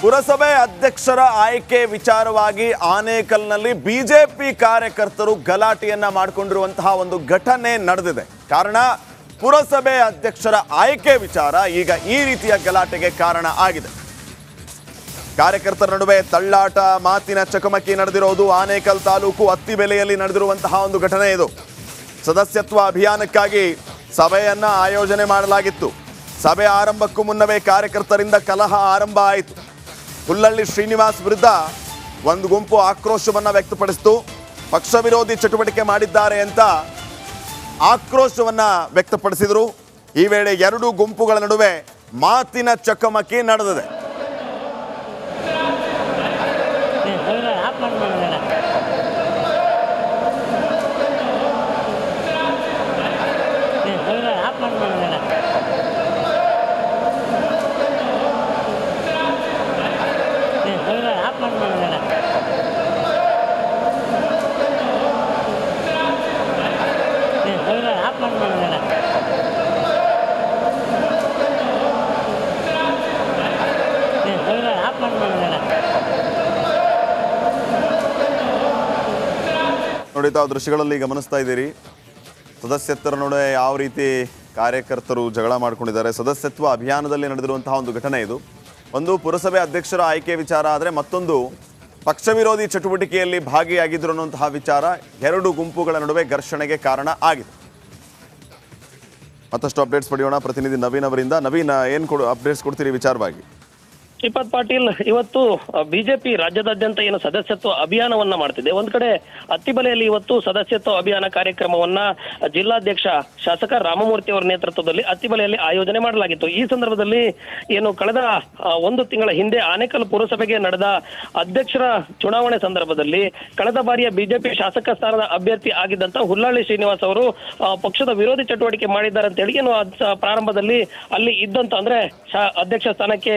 ಪುರಸಭೆ ಅಧ್ಯಕ್ಷರ ಆಯ್ಕೆ ವಿಚಾರವಾಗಿ ಆನೇಕಲ್ನಲ್ಲಿ ಬಿಜೆಪಿ ಕಾರ್ಯಕರ್ತರು ಗಲಾಟೆಯನ್ನ ಮಾಡಿಕೊಂಡಿರುವಂತಹ ಒಂದು ಘಟನೆ ನಡೆದಿದೆ. ಕಾರಣ, ಪುರಸಭೆ ಅಧ್ಯಕ್ಷರ ಆಯ್ಕೆ ವಿಚಾರ ಈಗ ಈ ರೀತಿಯ ಗಲಾಟೆಗೆ ಕಾರಣ ಆಗಿದೆ. ಕಾರ್ಯಕರ್ತರ ನಡುವೆ ತಳ್ಳಾಟ, ಮಾತಿನ ಚಕಮಕಿ ನಡೆದಿರೋದು ಆನೇಕಲ್ ತಾಲೂಕು ಅತ್ತಿಬೆಲೆಯಲ್ಲಿ ನಡೆದಿರುವಂತಹ ಒಂದು ಘಟನೆ ಇದು. ಸದಸ್ಯತ್ವ ಅಭಿಯಾನಕ್ಕಾಗಿ ಸಭೆಯನ್ನ ಆಯೋಜನೆ ಮಾಡಲಾಗಿತ್ತು. ಸಭೆ ಆರಂಭಕ್ಕೂ ಮುನ್ನವೇ ಕಾರ್ಯಕರ್ತರಿಂದ ಕಲಹ ಆರಂಭ ಆಯಿತು. ಹುಲ್ಲಳ್ಳಿ ಶ್ರೀನಿವಾಸ್ ವಿರುದ್ಧ ಒಂದು ಗುಂಪು ಆಕ್ರೋಶವನ್ನು ವ್ಯಕ್ತಪಡಿಸಿತು. ಪಕ್ಷ ವಿರೋಧಿ ಚಟುವಟಿಕೆ ಮಾಡಿದ್ದಾರೆ ಅಂತ ಆಕ್ರೋಶವನ್ನು ವ್ಯಕ್ತಪಡಿಸಿದರು. ಈ ವೇಳೆ ಎರಡು ಗುಂಪುಗಳ ನಡುವೆ ಮಾತಿನ ಚಕಮಕಿ ನಡೆದಿದೆ. ನೋಡಿ, ತಾವು ದೃಶ್ಯಗಳಲ್ಲಿ ಗಮನಿಸ್ತಾ ಇದ್ದೀರಿ. ಸದಸ್ಯತ್ವರ ನಡುವೆ ಯಾವ ರೀತಿ ಕಾರ್ಯಕರ್ತರು ಜಗಳ ಮಾಡ್ಕೊಂಡಿದ್ದಾರೆ, ಸದಸ್ಯತ್ವ ಅಭಿಯಾನದಲ್ಲಿ ನಡೆದಿರುವಂತಹ ಒಂದು ಘಟನೆ ಇದು. ಒಂದು ಪುರಸಭೆ ಅಧ್ಯಕ್ಷರ ಆಯ್ಕೆ ವಿಚಾರ ಆದರೆ ಮತ್ತೊಂದು ಪಕ್ಷ ವಿರೋಧಿ ಚಟುವಟಿಕೆಯಲ್ಲಿ ಭಾಗಿಯಾಗಿದ್ರು ಅನ್ನುವಂತಹ ವಿಚಾರ ಎರಡು ಗುಂಪುಗಳ ನಡುವೆ ಘರ್ಷಣೆಗೆ ಕಾರಣ ಆಗಿದೆ. ಮತ್ತಷ್ಟು ಅಪ್ಡೇಟ್ಸ್ ಪಡೆಯೋಣ. ಪ್ರತಿನಿಧಿ ನವೀನ್ ಅವರಿಂದ. ನವೀನ್, ಏನು ಕೊಡು ಅಪ್ಡೇಟ್ಸ್ ಕೊಡ್ತೀರಿ ವಿಚಾರವಾಗಿ? ಶ್ರೀಪಾದ್ ಪಾಟೀಲ್, ಇವತ್ತು ಬಿಜೆಪಿ ರಾಜ್ಯದಾದ್ಯಂತ ಏನು ಸದಸ್ಯತ್ವ ಅಭಿಯಾನವನ್ನ ಮಾಡ್ತಿದೆ. ಒಂದ್ ಕಡೆ ಅತ್ತಿಬಲೆಯಲ್ಲಿ ಇವತ್ತು ಸದಸ್ಯತ್ವ ಅಭಿಯಾನ ಕಾರ್ಯಕ್ರಮವನ್ನ ಜಿಲ್ಲಾಧ್ಯಕ್ಷ ಶಾಸಕ ರಾಮಮೂರ್ತಿ ಅವರ ನೇತೃತ್ವದಲ್ಲಿ ಅತ್ತಿಬಲೆಯಲ್ಲಿ ಆಯೋಜನೆ ಮಾಡಲಾಗಿತ್ತು. ಈ ಸಂದರ್ಭದಲ್ಲಿ ಏನು ಕಳೆದ ಒಂದು ತಿಂಗಳ ಹಿಂದೆ ಆನೇಕಲ್ ಪುರಸಭೆಗೆ ನಡೆದ ಅಧ್ಯಕ್ಷರ ಚುನಾವಣೆ ಸಂದರ್ಭದಲ್ಲಿ ಕಳೆದ ಬಾರಿಯ ಬಿಜೆಪಿ ಶಾಸಕ ಸ್ಥಾನದ ಅಭ್ಯರ್ಥಿ ಆಗಿದ್ದಂತ ಹುಲ್ಲಾಳಿ ಶ್ರೀನಿವಾಸ್ ಅವರು ಪಕ್ಷದ ವಿರೋಧಿ ಚಟುವಟಿಕೆ ಮಾಡಿದ್ದಾರೆ ಅಂತ ಹೇಳಿ, ಏನು ಪ್ರಾರಂಭದಲ್ಲಿ ಅಲ್ಲಿ ಇದ್ದಂತ ಅಂದ್ರೆ ಅಧ್ಯಕ್ಷ ಸ್ಥಾನಕ್ಕೆ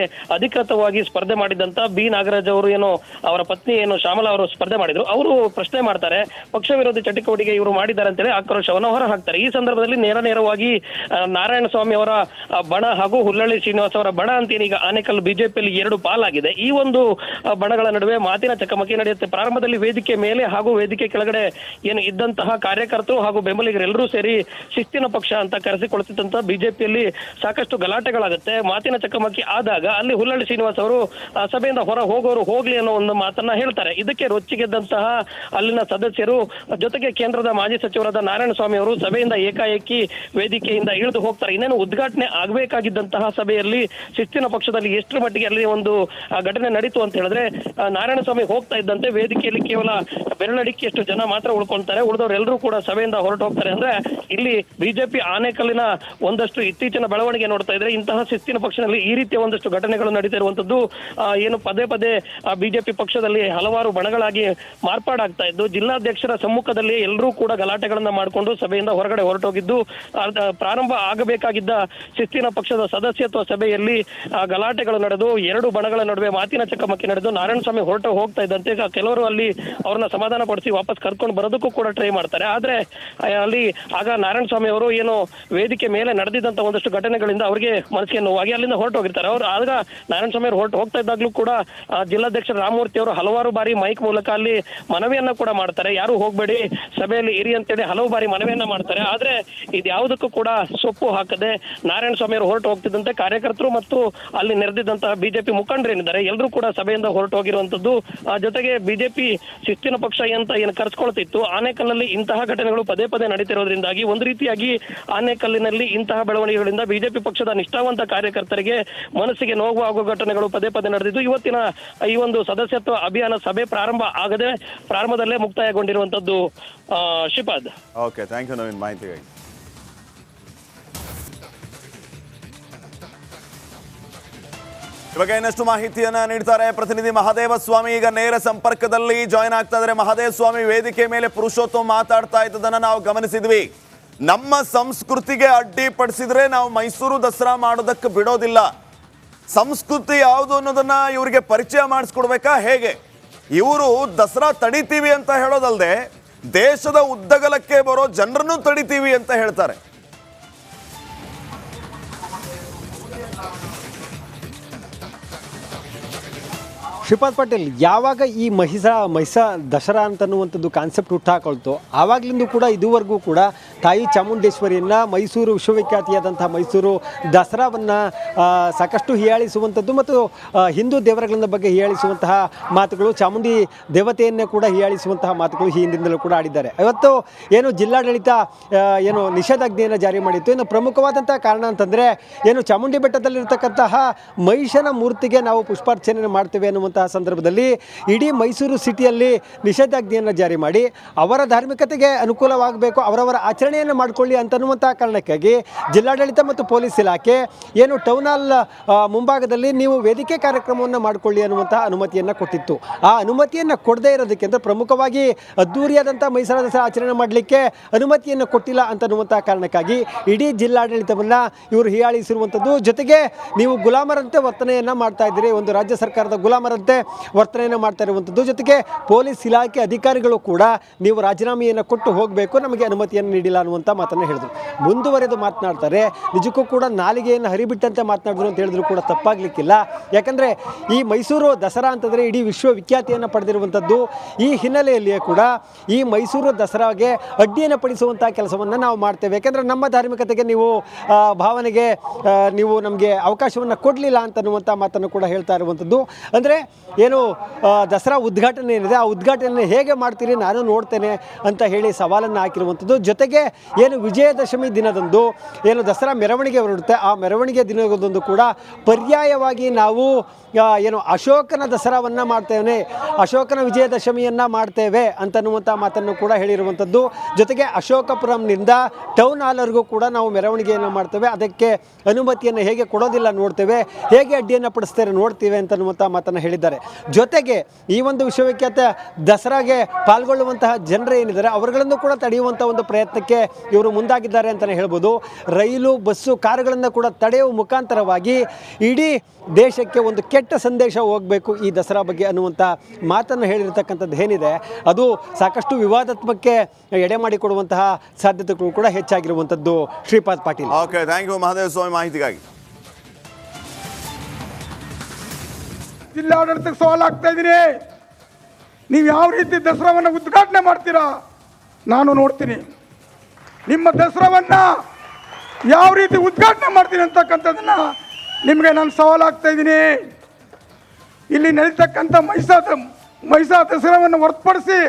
ಅಧಿಕೃತವಾಗಿ ಸ್ಪರ್ಧೆ ಮಾಡಿದಂತ ಬಿ. ನಾಗರಾಜ್ ಅವರು ಏನು, ಅವರ ಪತ್ನಿ ಏನು, ಶ್ಯಾಮಲಾ ಅವರು ಸ್ಪರ್ಧೆ ಮಾಡಿದ್ರು. ಅವರು ಪ್ರಶ್ನೆ ಮಾಡ್ತಾರೆ, ಪಕ್ಷ ವಿರೋಧಿ ಚಟುವಟಿಕೆ ಇವರು ಮಾಡಿದ್ದಾರೆ ಅಂತೇಳಿ ಆಕ್ರೋಶವನ್ನು ಹೊರ ಹಾಕ್ತಾರೆ ಈ ಸಂದರ್ಭದಲ್ಲಿ ನೇರ ನೇರವಾಗಿ ನಾರಾಯಣ ಸ್ವಾಮಿ ಅವರ ಬಣ ಹಾಗೂ ಹುಲ್ಲಳ್ಳಿ ಶ್ರೀನಿವಾಸ್ ಅವರ ಬಣ ಅಂತ ಏನೀಗ ಆನೇಕಲ್ ಬಿಜೆಪಿಯಲ್ಲಿ ಎರಡು ಪಾಲಾಗಿದೆ. ಈ ಒಂದು ಬಣಗಳ ನಡುವೆ ಮಾತಿನ ಚಕಮಕಿ ನಡೆಯುತ್ತೆ. ಪ್ರಾರಂಭದಲ್ಲಿ ವೇದಿಕೆ ಮೇಲೆ ಹಾಗೂ ವೇದಿಕೆ ಕೆಳಗಡೆ ಏನು ಇದ್ದಂತಹ ಕಾರ್ಯಕರ್ತರು ಹಾಗೂ ಬೆಂಬಲಿಗರೆಲ್ಲರೂ ಸೇರಿ ಶಿಸ್ತಿನ ಪಕ್ಷ ಅಂತ ಕರೆಸಿಕೊಳ್ಳುತ್ತಿದ್ದಂತಹ ಬಿಜೆಪಿಯಲ್ಲಿ ಸಾಕಷ್ಟು ಗಲಾಟೆಗಳಾಗುತ್ತೆ. ಮಾತಿನ ಚಕಮಕಿ ಆದಾಗ ಅಲ್ಲಿ ಹುಲ್ಲಳ್ಳಿ ಶ್ರೀನಿವಾಸ್ ಅವರು ಸಭೆಯಿಂದ ಹೊರ ಹೋಗೋರು ಹೋಗ್ಲಿ ಅನ್ನೋ ಒಂದು ಮಾತನ್ನ ಹೇಳ್ತಾರೆ. ಇದಕ್ಕೆ ರೊಚ್ಚಿಗೆದ್ದಂತಹ ಅಲ್ಲಿನ ಸದಸ್ಯರು, ಜೊತೆಗೆ ಕೇಂದ್ರದ ಮಾಜಿ ಸಚಿವರಾದ ನಾರಾಯಣ ಸ್ವಾಮಿ ಅವರು ಸಭೆಯಿಂದ ಏಕಾಏಕಿ ವೇದಿಕೆಯಿಂದ ಇಳಿದು ಹೋಗ್ತಾರೆ. ಇನ್ನೇನು ಉದ್ಘಾಟನೆ ಆಗಬೇಕಾಗಿದ್ದಂತಹ ಸಭೆಯಲ್ಲಿ ಶಿಸ್ತಿನ ಪಕ್ಷದಲ್ಲಿ ಎಷ್ಟರ ಮಟ್ಟಿಗೆ ಅಲ್ಲಿ ಒಂದು ಘಟನೆ ನಡೀತು ಅಂತ ಹೇಳಿದ್ರೆ ನಾರಾಯಣ ಸ್ವಾಮಿ ಹೋಗ್ತಾ ಇದ್ದಂತೆ ವೇದಿಕೆಯಲ್ಲಿ ಕೇವಲ ಬೆರಳಡಿಕೆಯಷ್ಟು ಜನ ಮಾತ್ರ ಉಳ್ಕೊಂತಾರೆ ಉಳಿದವರೆಲ್ಲರೂ ಕೂಡ ಸಭೆಯಿಂದ ಹೊರಟು ಹೋಗ್ತಾರೆ. ಅಂದ್ರೆ ಇಲ್ಲಿ ಬಿಜೆಪಿ ಆನೆಕಲ್ಲಿನ ಒಂದಷ್ಟು ಇತ್ತೀಚಿನ ಬೆಳವಣಿಗೆ ನೋಡ್ತಾ ಇದ್ರೆ ಇಂತಹ ಶಿಸ್ತಿನ ಪಕ್ಷದಲ್ಲಿ ಈ ರೀತಿಯ ಒಂದಷ್ಟು ಘಟನೆಗಳು ನಡೀತಾ ಆ, ಏನು ಪದೇ ಪದೇ ಬಿಜೆಪಿ ಪಕ್ಷದಲ್ಲಿ ಹಲವಾರು ಬಣಗಳಾಗಿ ಮಾರ್ಪಾಡಾಗ್ತಾ ಇದ್ದು ಜಿಲ್ಲಾಧ್ಯಕ್ಷರ ಸಮ್ಮುಖದಲ್ಲಿ ಎಲ್ಲರೂ ಕೂಡ ಗಲಾಟೆಗಳನ್ನ ಮಾಡಿಕೊಂಡು ಸಭೆಯಿಂದ ಹೊರಗಡೆ ಹೊರಟೋಗಿದ್ದು ಪ್ರಾರಂಭ ಆಗಬೇಕಾಗಿದ್ದ ಶಿಸ್ತಿನ ಪಕ್ಷದ ಸದಸ್ಯತ್ವ ಸಭೆಯಲ್ಲಿ ಗಲಾಟೆಗಳು ನಡೆದು ಎರಡು ಬಣಗಳ ನಡುವೆ ಮಾತಿನ ಚಕಮಕಿ ನಡೆದು ನಾರಾಯಣಸ್ವಾಮಿ ಹೊರಟು ಹೋಗ್ತಾ ಇದ್ದಂತೆ ಕೆಲವರು ಅಲ್ಲಿ ಅವ್ರನ್ನ ಸಮಾಧಾನ ಪಡಿಸಿ ವಾಪಸ್ ಕರ್ಕೊಂಡು ಬರೋದಕ್ಕೂ ಕೂಡ ಟ್ರೈ ಮಾಡ್ತಾರೆ. ಆದ್ರೆ ಅಲ್ಲಿ ಆಗ ನಾರಾಯಣಸ್ವಾಮಿ ಅವರು ಏನು ವೇದಿಕೆ ಮೇಲೆ ನಡೆದಿದ್ದಂತ ಒಂದಷ್ಟು ಘಟನೆಗಳಿಂದ ಅವರಿಗೆ ಮನಸ್ಸಿಗೆ ನೋವಾಗಿ ಅಲ್ಲಿಂದ ಹೊರಟು ಹೋಗಿರ್ತಾರೆ ಅವ್ರು ಆಗ ನಾರಾಯಣ ಅವರು ಹೊರಟು ಹೋಗ್ತಾ ಇದ್ದಾಗ್ಲೂ ಕೂಡ ಜಿಲ್ಲಾಧ್ಯಕ್ಷ ರಾಮಮೂರ್ತಿ ಅವರು ಹಲವಾರು ಬಾರಿ ಮೈಕ್ ಮೂಲಕ ಅಲ್ಲಿ ಮನವಿಯನ್ನ ಕೂಡ ಮಾಡ್ತಾರೆ. ಯಾರು ಹೋಗ್ಬೇಡಿ, ಸಭೆಯಲ್ಲಿ ಇರಿ ಅಂತೇಳಿ ಹಲವು ಬಾರಿ ಮನವಿಯನ್ನ ಮಾಡ್ತಾರೆ. ಆದ್ರೆ ಇದ್ಯಾವುದಕ್ಕೂ ಕೂಡ ಸೊಪ್ಪು ಹಾಕದೆ ನಾರಾಯಣ ಸ್ವಾಮಿ ಅವರು ಹೊರಟು ಹೋಗ್ತಿದ್ದಂತೆ ಕಾರ್ಯಕರ್ತರು ಮತ್ತು ಅಲ್ಲಿ ನೆರೆದಿದ್ದಂತಹ ಬಿಜೆಪಿ ಮುಖಂಡರೇನಿದ್ದಾರೆ ಎಲ್ಲರೂ ಕೂಡ ಸಭೆಯಿಂದ ಹೊರಟು ಹೋಗಿರುವಂತದ್ದು ಜೊತೆಗೆ ಬಿಜೆಪಿ ಶಿಸ್ತಿನ ಪಕ್ಷ ಅಂತ ಏನು ಕರೆಸ್ಕೊಳ್ತಿತ್ತು. ಆನೇಕಲ್ನಲ್ಲಿ ಇಂತಹ ಘಟನೆಗಳು ಪದೇ ಪದೇ ನಡೀತಿರೋದ್ರಿಂದಾಗಿ ಒಂದು ರೀತಿಯಾಗಿ ಆನೇಕಲ್ಲಿನಲ್ಲಿ ಇಂತಹ ಬೆಳವಣಿಗೆಗಳಿಂದ ಬಿಜೆಪಿ ಪಕ್ಷದ ನಿಷ್ಠಾವಂತ ಕಾರ್ಯಕರ್ತರಿಗೆ ಮನಸ್ಸಿಗೆ ನೋವು ಆಗುವ ಘಟನೆಗಳು ಪದೇ ಪದೇ ನಡೆದಿದ್ದು, ಇವತ್ತಿನ ಈ ಒಂದು ಸದಸ್ಯತ್ವ ಅಭಿಯಾನ ಸಭೆ ಪ್ರಾರಂಭ ಆಗದೆ ಪ್ರಾರಂಭದಲ್ಲೇ ಮುಕ್ತಾಯಗೊಂಡಿರುವಂತದ್ದು Shripad okay thank you Naveen ಮಾಹಿತಿಗಾಗಿ ಇವಾಗ ಇನ್ನಷ್ಟು ಮಾಹಿತಿಯನ್ನ ನೀಡ್ತಾರೆ ಪ್ರತಿನಿಧಿ ಮಹಾದೇವ ಸ್ವಾಮಿ. ಈಗ ನೇರ ಸಂಪರ್ಕದಲ್ಲಿ ಜಾಯಿನ್ ಆಗ್ತಾ ಇದ್ದಾರೆ. ಮಹಾದೇವ ಸ್ವಾಮಿ ವೇದಿಕೆ ಮೇಲೆ ಪುರುಷೋತ್ತಮ ಮಾತಾಡ್ತಾ ಇದ್ದದನ್ನ ನಾವು ಗಮನಿಸಿದ್ವಿ. ನಮ್ಮ ಸಂಸ್ಕೃತಿಗೆ ಅಡ್ಡಿಪಡಿಸಿದ್ರೆ ನಾವು ಮೈಸೂರು ದಸರಾ ಮಾಡೋದಕ್ಕೆ ಬಿಡೋದಿಲ್ಲ. ಸಂಸ್ಕೃತಿ ಯಾವುದು ಅನ್ನೋದನ್ನ ಇವರಿಗೆ ಪರಿಚಯ ಮಾಡಿಸ್ಕೊಡ್ಬೇಕಾ? ಹೇಗೆ? ಇವರು ದಸರಾ ತಡಿತೀವಿ ಅಂತ ಹೇಳೋದಲ್ಲದೆ ದೇಶದ ಉದ್ದಗಲಕ್ಕೆ ಬರೋ ಜನರನ್ನು ತಡಿತೀವಿ ಅಂತ ಹೇಳ್ತಾರೆ. ಶ್ರೀಪಾದ್ ಪಾಟೀಲ್, ಯಾವಾಗ ಈ ಮಹಿಷಾ ಮಹಿಷಾ ದಸರಾ ಅಂತನ್ನುವಂಥದ್ದು ಕಾನ್ಸೆಪ್ಟ್ ಹುಟ್ಟಾಕೊಳ್ತು, ಆವಾಗಲಿಂದ ಕೂಡ ಇದುವರೆಗೂ ಕೂಡ ತಾಯಿ ಚಾಮುಂಡೇಶ್ವರಿಯನ್ನು ಮೈಸೂರು ವಿಶ್ವವಿಖ್ಯಾತಿಯಾದಂಥ ಮೈಸೂರು ದಸರಾವನ್ನು ಸಾಕಷ್ಟು ಹೀಯಾಳಿಸುವಂಥದ್ದು ಮತ್ತು ಹಿಂದೂ ದೇವರುಗಳ ಬಗ್ಗೆ ಹೀಯಾಳಿಸುವಂತಹ ಮಾತುಗಳು, ಚಾಮುಂಡಿ ದೇವತೆಯನ್ನೇ ಕೂಡ ಹೀಯಾಳಿಸುವಂತಹ ಮಾತುಗಳು ಈ ಹಿಂದಿನಿಂದಲೂ ಕೂಡ ಆಡಿದ್ದಾರೆ. ಇವತ್ತು ಏನು ಜಿಲ್ಲಾಡಳಿತ ಏನು ನಿಷೇಧಾಜ್ಞೆಯನ್ನು ಜಾರಿ ಮಾಡಿತ್ತು. ಇನ್ನು ಪ್ರಮುಖವಾದಂಥ ಕಾರಣ ಅಂತಂದರೆ, ಏನು ಚಾಮುಂಡಿ ಬೆಟ್ಟದಲ್ಲಿರ್ತಕ್ಕಂತಹ ಮಹಿಷನ ಮೂರ್ತಿಗೆ ನಾವು ಪುಷ್ಪಾರ್ಚನೆ ಮಾಡ್ತೇವೆ ಅನ್ನುವಂತಹ ಸಂದರ್ಭದಲ್ಲಿ ಇಡೀ ಮೈಸೂರು ಸಿಟಿಯಲ್ಲಿ ನಿಷೇಧಾಜ್ಞೆಯನ್ನು ಜಾರಿ ಮಾಡಿ, ಅವರ ಧಾರ್ಮಿಕತೆಗೆ ಅನುಕೂಲವಾಗಬೇಕು, ಅವರವರ ಆಚರಣೆಯನ್ನು ಮಾಡಿಕೊಳ್ಳಿ ಅಂತನ್ನುವಂಥ ಕಾರಣಕ್ಕಾಗಿ ಜಿಲ್ಲಾಡಳಿತ ಮತ್ತು ಪೊಲೀಸ್ ಇಲಾಖೆ ಏನು ಟೌನ್ ಹಾಲ್ ಮುಂಭಾಗದಲ್ಲಿ ನೀವು ವೇದಿಕೆ ಕಾರ್ಯಕ್ರಮವನ್ನು ಮಾಡಿಕೊಳ್ಳಿ ಅನ್ನುವಂತಹ ಅನುಮತಿಯನ್ನು ಕೊಟ್ಟಿತ್ತು. ಆ ಅನುಮತಿಯನ್ನು ಕೊಡದೇ ಇರೋದಕ್ಕೆ ಅಂದರೆ ಪ್ರಮುಖವಾಗಿ ಅದ್ದೂರಿಯಾದಂಥ ಮೈಸೂರು ದಸರಾ ಆಚರಣೆ ಮಾಡಲಿಕ್ಕೆ ಅನುಮತಿಯನ್ನು ಕೊಟ್ಟಿಲ್ಲ ಅಂತನ್ನುವಂಥ ಕಾರಣಕ್ಕಾಗಿ ಇಡೀ ಜಿಲ್ಲಾಡಳಿತವನ್ನು ಇವರು ಹೀಯಾಳಿಸಿರುವಂಥದ್ದು. ಜೊತೆಗೆ ನೀವು ಗುಲಾಮರಂತೆ ವರ್ತನೆಯನ್ನು ಮಾಡ್ತಾ ಇದ್ದೀರಿ. ಒಂದು ರಾಜ್ಯ ಸರ್ಕಾರದ ಗುಲಾಮರಂತೆ ವರ್ತನೆಯನ್ನು ಮಾಡ್ತಾ ಇರುವಂಥದ್ದು. ಜೊತೆಗೆ ಪೊಲೀಸ್ ಇಲಾಖೆ ಅಧಿಕಾರಿಗಳು ಕೂಡ ನೀವು ರಾಜೀನಾಮೆಯನ್ನು ಕೊಟ್ಟು ಹೋಗಬೇಕು. ನಮಗೆ ಅನುಮತಿಯನ್ನು ನೀಡಿಲ್ಲ ಅನ್ನುವಂಥ ಮಾತನ್ನು ಹೇಳಿದರು. ಮುಂದುವರೆದು ಮಾತನಾಡ್ತಾರೆ. ನಿಜಕ್ಕೂ ಕೂಡ ನಾಲಿಗೆಯನ್ನು ಹರಿಬಿಟ್ಟಂತೆ ಮಾತನಾಡಿದ್ರು ಅಂತ ಹೇಳಿದ್ರು ಕೂಡ ತಪ್ಪಾಗಲಿಕ್ಕಿಲ್ಲ. ಯಾಕಂದರೆ ಈ ಮೈಸೂರು ದಸರಾ ಅಂತಂದರೆ ಇಡೀ ವಿಶ್ವವಿಖ್ಯಾತಿಯನ್ನು ಪಡೆದಿರುವಂಥದ್ದು ಈ ಹಿನ್ನೆಲೆಯಲ್ಲಿಯೇ ಕೂಡ ಈ ಮೈಸೂರು ದಸರಾಗೆ ಅಡ್ಡಿಯನ್ನು ಪಡಿಸುವಂಥ ಕೆಲಸವನ್ನು ನಾವು ಮಾಡ್ತೇವೆ. ಯಾಕೆಂದರೆ ನಮ್ಮ ಧಾರ್ಮಿಕತೆಗೆ ನೀವು ಭಾವನೆಗೆ ನೀವು ನಮಗೆ ಅವಕಾಶವನ್ನು ಕೊಡಲಿಲ್ಲ ಅಂತನ್ನುವಂಥ ಮಾತನ್ನು ಕೂಡ ಹೇಳ್ತಾ ಇರುವಂಥದ್ದು ಅಂದರೆ ಏನು ದಸರಾ ಉದ್ಘಾಟನೆ ಏನಿದೆ, ಆ ಉದ್ಘಾಟನೆ ಹೇಗೆ ಮಾಡ್ತೀರಿ ನಾನು ನೋಡ್ತೇನೆ ಅಂತ ಹೇಳಿ ಸವಾಲನ್ನು ಹಾಕಿರುವಂಥದ್ದು ಜೊತೆಗೆ ಏನು ವಿಜಯದಶಮಿ ದಿನದಂದು, ಏನು ದಸರಾ ಮೆರವಣಿಗೆ ಹೊರಡುತ್ತೆ, ಆ ಮೆರವಣಿಗೆ ದಿನದಂದು ಕೂಡ ಪರ್ಯಾಯವಾಗಿ ನಾವು ಏನು ಅಶೋಕನ ದಸರಾವನ್ನು ಮಾಡ್ತೇವೆ, ಅಶೋಕನ ವಿಜಯದಶಮಿಯನ್ನು ಮಾಡ್ತೇವೆ ಅಂತನ್ನುವಂಥ ಮಾತನ್ನು ಕೂಡ ಹೇಳಿರುವಂಥದ್ದು. ಜೊತೆಗೆ ಅಶೋಕಪುರಂನಿಂದ ಟೌನ್ ಹಾಲ್ವರೆಗೂ ಕೂಡ ನಾವು ಮೆರವಣಿಗೆಯನ್ನು ಮಾಡ್ತೇವೆ. ಅದಕ್ಕೆ ಅನುಮತಿಯನ್ನು ಹೇಗೆ ಕೊಡೋದಿಲ್ಲ ನೋಡ್ತೇವೆ, ಹೇಗೆ ಅಡ್ಡಿಯನ್ನು ಪಡಿಸ್ತೇವೆ ನೋಡ್ತೀವಿ ಅಂತನ್ನುವಂಥ ಮಾತನ್ನು ಹೇಳಿದ್ದಾರೆ. ಜೊತೆಗೆ ಈ ಒಂದು ವಿಶ್ವವಿಖ್ಯಾತ ದಸರಾಗೆ ಪಾಲ್ಗೊಳ್ಳುವಂತಹ ಜನರು ಏನಿದ್ದಾರೆ, ಅವರುಗಳನ್ನು ಕೂಡ ತಡೆಯುವಂಥ ಒಂದು ಪ್ರಯತ್ನಕ್ಕೆ ಇವರು ಮುಂದಾಗಿದ್ದಾರೆ ಅಂತಲೇ ಹೇಳ್ಬೋದು. ರೈಲು ಬಸ್ಸು ಕಾರುಗಳನ್ನು ಕೂಡ ತಡೆಯುವ ಮುಖಾಂತರವಾಗಿ ಇಡೀ ದೇಶಕ್ಕೆ ಒಂದು ಕೆಟ್ಟ ಸಂದೇಶ ಹೋಗಬೇಕು ಈ ದಸರಾ ಬಗ್ಗೆ ಅನ್ನುವಂಥ ಮಾತನ್ನು ಹೇಳಿರ್ತಕ್ಕಂಥದ್ದು ಏನಿದೆ. ಅದು ಸಾಕಷ್ಟು ವಿವಾದಾತ್ಮಕಕ್ಕೆ ಎಡೆ ಮಾಡಿಕೊಡುವಂತಹ ಸಾಧ್ಯತೆಗಳು ಕೂಡ ಹೆಚ್ಚಾಗಿರುವಂಥದ್ದು Shripad Patil. Okay thank you Mahadeva Swamy ಮಾಹಿತಿಗಾಗಿ. ಜಿಲ್ಲಾಡಳಿತಕ್ಕೆ ಸವಾಲು ಆಗ್ತಾ ಇದ್ದೀನಿ. ನೀವು ಯಾವ ರೀತಿ ದಸರಾವನ್ನು ಉದ್ಘಾಟನೆ ಮಾಡ್ತೀರಾ? ನಾನು ನೋಡ್ತೀನಿ. ನಿಮ್ಮ ದಸರಾವನ್ನು ಯಾವ ರೀತಿ ಉದ್ಘಾಟನೆ ಮಾಡ್ತೀನಿ ಅಂತಕ್ಕಂಥದ್ದನ್ನು ನಿಮಗೆ ನಾನು ಸವಾಲಾಗ್ತಾ ಇದ್ದೀನಿ. ಇಲ್ಲಿ ನಡೀತಕ್ಕಂಥ ಮೈಸಾ ಮೈಸಾ ದಸರಾವನ್ನು ಹೊರತುಪಡಿಸಿ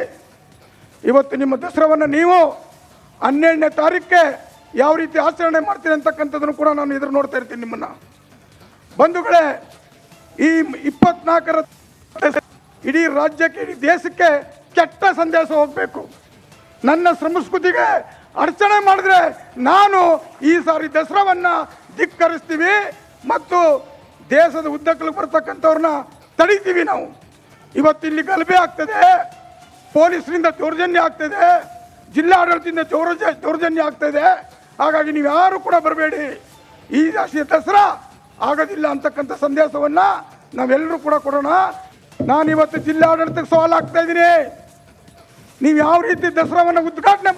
ಇವತ್ತು ನಿಮ್ಮ ದಸರಾವನ್ನು ನೀವು ಹನ್ನೆರಡನೇ ತಾರೀಕಿಗೆ ಯಾವ ರೀತಿ ಆಚರಣೆ ಮಾಡ್ತೀನಿ ಅಂತಕ್ಕಂಥದ್ದನ್ನು ಕೂಡ ನಾನು ಎದುರು ನೋಡ್ತಾ ಇರ್ತೀನಿ ನಿಮ್ಮನ್ನು. ಬಂಧುಗಳೇ, ಈ ಇಪ್ಪತ್ನಾಲ್ಕರ ಇಡೀ ರಾಜ್ಯಕ್ಕೆ, ಇಡೀ ದೇಶಕ್ಕೆ ಕೆಟ್ಟ ಸಂದೇಶ ಹೋಗಬೇಕು. ನನ್ನ ಸಂಸ್ಕೃತಿಗೆ ಅಡಚಣೆ ಮಾಡಿದ್ರೆ ನಾನು ಈ ಸಾರಿ ದಸರಾವನ್ನ ಧಿಕ್ಕರಿಸ್ತೀವಿ ಮತ್ತು ದೇಶದ ಉದ್ದಕ್ಕಲು ಬರ್ತಕ್ಕಂಥವ್ರನ್ನ ತಡಿತೀವಿ ನಾವು. ಇವತ್ತು ಇಲ್ಲಿ ಗಲಭೆ ಆಗ್ತದೆ, ಪೊಲೀಸರಿಂದ ದೌರ್ಜನ್ಯ ಆಗ್ತದೆ, ಜಿಲ್ಲಾಡಳಿತದಿಂದ ದೌರ್ಜ, ದೌರ್ಜನ್ಯ ಆಗ್ತದೆ. ಹಾಗಾಗಿ ನೀವು ಯಾರು ಕೂಡ ಬರಬೇಡಿ. ಈ ರಾಷ್ಟ್ರೀಯ ದಸರಾ ಆಗೋದಿಲ್ಲ ಅಂತಕ್ಕಂಥ ಸಂದೇಶವನ್ನ ನಾವೆಲ್ಲರೂ ಕೂಡ ಕೊಡೋಣ. ನಾನು ಇವತ್ತು ಜಿಲ್ಲಾಡಳಿತಕ್ಕೆ ಸವಾಲು ಆಗ್ತಾ ಇದ್ದೀನಿ. ನೀವು ಯಾವ ರೀತಿ ದಸರಾವನ್ನು ಉದ್ಘಾಟನೆ